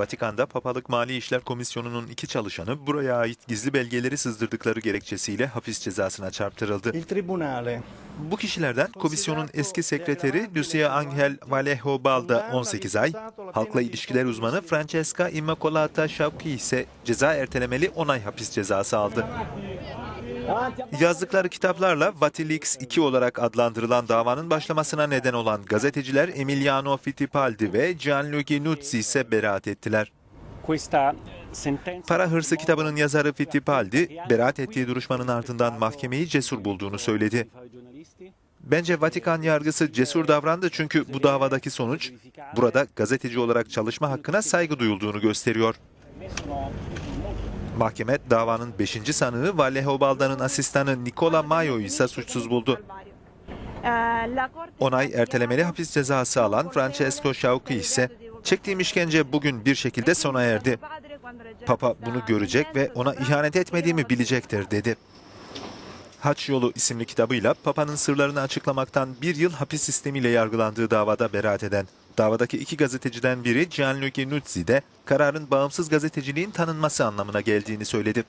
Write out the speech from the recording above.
Vatikan'da Papalık Mali İşler Komisyonu'nun iki çalışanı buraya ait gizli belgeleri sızdırdıkları gerekçesiyle hapis cezasına çarptırıldı. Il Tribunale Bu kişilerden komisyonun eski sekreteri Lucia Angel Vallejo Balda 18 ay, halkla ilişkiler uzmanı Francesca Immacolata Sciauchi ise ceza ertelemeli 10 ay hapis cezası aldı. Yazdıkları kitaplarla Vatilix 2 olarak adlandırılan davanın başlamasına neden olan gazeteciler Emiliano Fittipaldi ve Gianluigi Nuzzi ise beraat ettiler. Para Hırsı kitabının yazarı Fittipaldi, beraat ettiği duruşmanın ardından mahkemeyi cesur bulduğunu söyledi. Bence Vatikan yargısı cesur davrandı çünkü bu davadaki sonuç burada gazeteci olarak çalışma hakkına saygı duyulduğunu gösteriyor. Mahkeme davanın 5. sanığı Vallejo Balda'nın asistanı Nicola Mayo'yu ise suçsuz buldu. Onay ertelemeli hapis cezası alan Francesco Sciauchi ise çektiğim işkence bugün bir şekilde sona erdi. Papa bunu görecek ve ona ihanet etmediğimi bilecektir dedi. Haç Yolu isimli kitabıyla Papa'nın sırlarını açıklamaktan bir yıl hapis sistemiyle yargılandığı davada beraat eden davadaki iki gazeteciden biri Gianluigi Nuzzi de kararın bağımsız gazeteciliğin tanınması anlamına geldiğini söyledi.